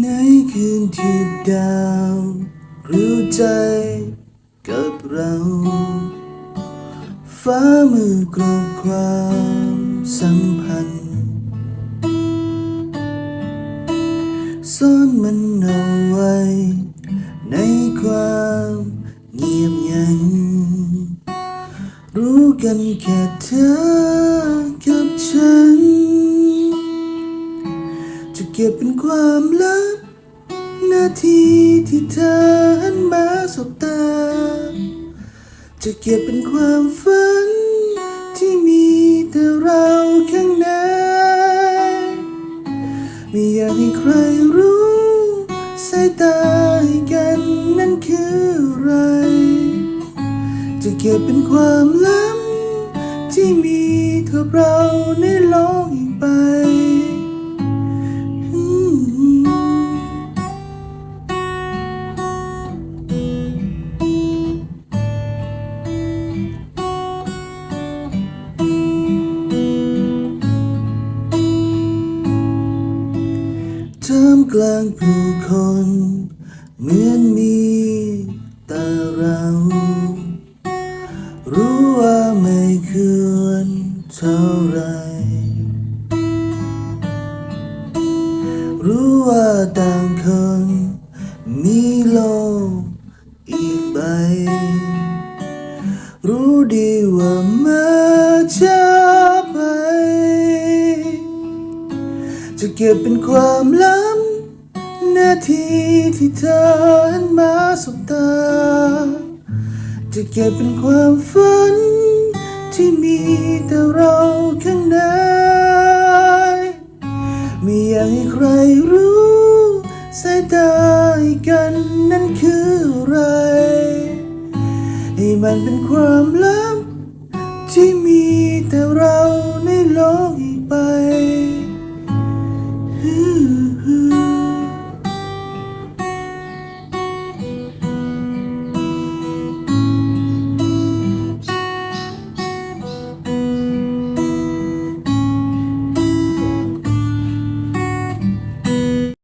ในคืนที่ดาวรู้ใจกับเรา ฟ้ามือกรอบความสัมพันธ์ซ่อนมันเอาไว้ ในความเงียบงัน รู้กันแค่เธอกับฉัน จะเก็บเป็นความลับ นาทีที่เธอหันมาสบตา จะเก็บเป็นความฝัน ที่มีแต่เราข้างใน ไม่อยากให้ใครรู้สายตาให้กันนั้นคืออะไร จะเก็บเป็นความลับที่มีเท่าเราในโลกอีกไป ท่ามกลางผู้คน เหมือนมีแต่เรา รู้ว่าไม่ควรเท่าไร รู้ว่าต่างคนมีโลกอีกใบ รู้ดีว่ามาจะไป จะเก็บเป็นความลับ นาทีที่เธอหันมาสบตา จะเก็บเป็นความฝัน ที่มีแต่เราข้างในไม่อยากให้ใครรู้สายตากันนั้นคืออะไร ให้มันเป็นความลับ